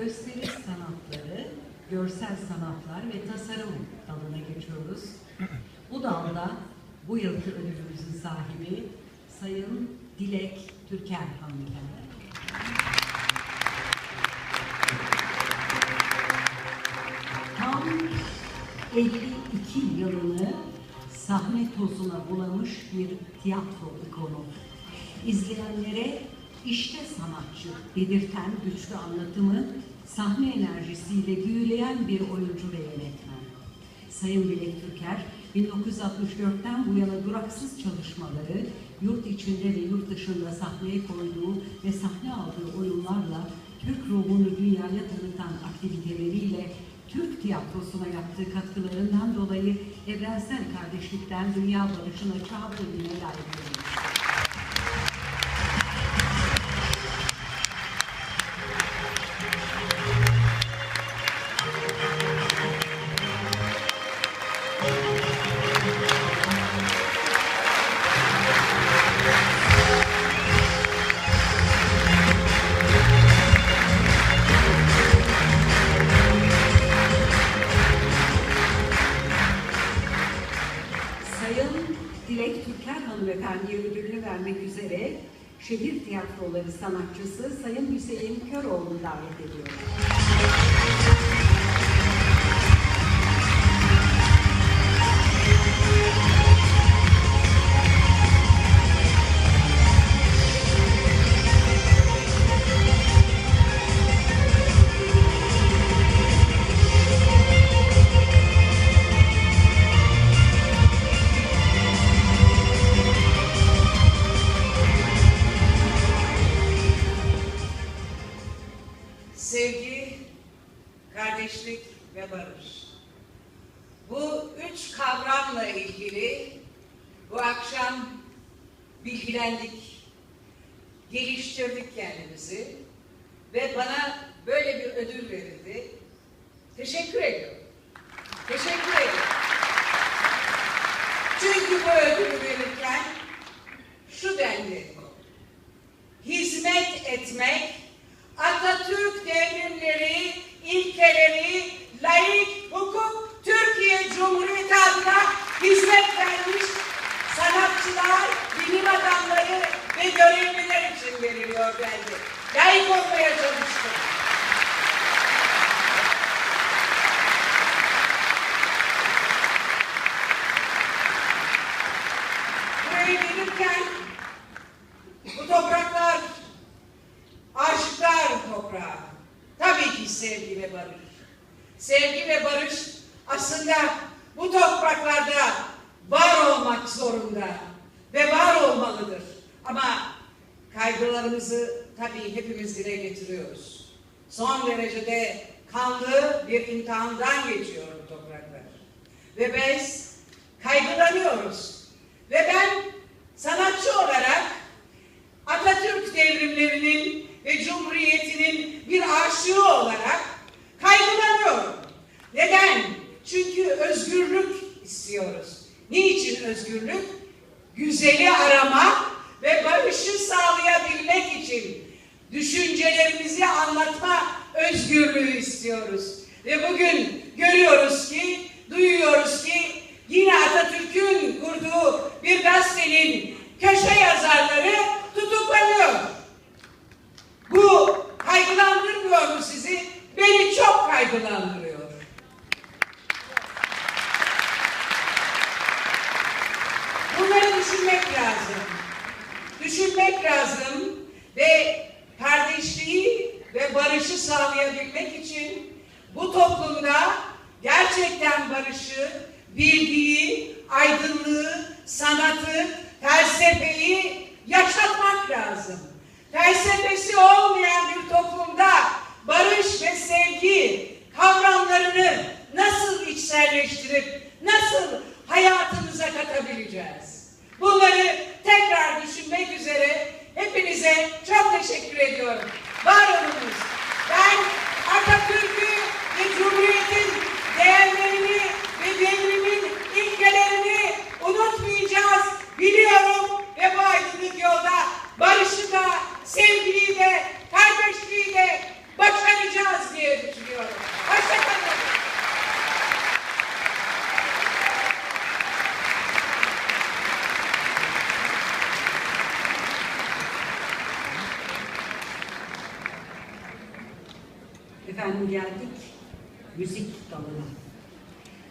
gösteri sanatları, görsel sanatlar ve tasarım dalına geçiyoruz. Bu dalda bu yılki ödülümüzün sahibi Sayın Dilek Türker hanımefendi. Tam 52 yılını sahne tozuna bulamış bir tiyatro ikonu. İzleyenlere işte sanatçı dedirten güçlü anlatımı, sahne enerjisiyle büyüleyen bir oyuncu ve yönetmen. Sayın Dilek Türker, 1964'ten bu yana duraksız çalışmaları, yurt içinde ve yurt dışında sahneye koyduğu ve sahne aldığı oyunlarla Türk ruhunu dünyaya tanıtan aktiviteleriyle Türk tiyatrosuna yaptığı katkılarından dolayı evrensel kardeşlikten dünya barışına çağ layık görülmüş. Vermek üzere şehir tiyatroları sanatçısı Sayın Hüseyin Köroğlu davet ediyorum. Sevgi, kardeşlik ve barış. Bu üç kavramla ilgili bu akşam bilgilendik, geliştirdik kendimizi ve bana böyle bir ödül verildi. Teşekkür ediyorum. Teşekkür ediyorum. Çünkü bu ödülü verirken şu dendi. Hizmet etmek Atatürk devrimleri, ilkeleri, layık hukuk, Türkiye Cumhuriyeti adına hizmet vermiş sanatçılar, bilim adamları ve görevliler için veriliyor dendi. Layık olmaya çalıştım. Buraya gelirken bu topraklar toprağı. Tabii ki sevgi ve barış. Sevgi ve barış aslında bu topraklarda var olmak zorunda ve var olmalıdır. Ama kaygılarımızı tabii hepimiz dile getiriyoruz. Son derecede kanlı bir imtihandan geçiyor bu topraklar. Ve biz kaygılanıyoruz. Ve ben sanatçı olarak Atatürk devrimlerinin ve Cumhuriyeti'nin bir aşığı olarak kaygılanıyorum. Neden? Çünkü özgürlük istiyoruz. Niçin özgürlük? Güzeli aramak ve barışı sağlayabilmek için düşüncelerimizi anlatma özgürlüğü istiyoruz. Ve bugün görüyoruz ki, lazım. Düşünmek lazım ve kardeşliği ve barışı sağlayabilmek için bu toplumda gerçekten barışı, bilgiyi, aydınlığı, sanatı, Efendim geldik müzik dalına.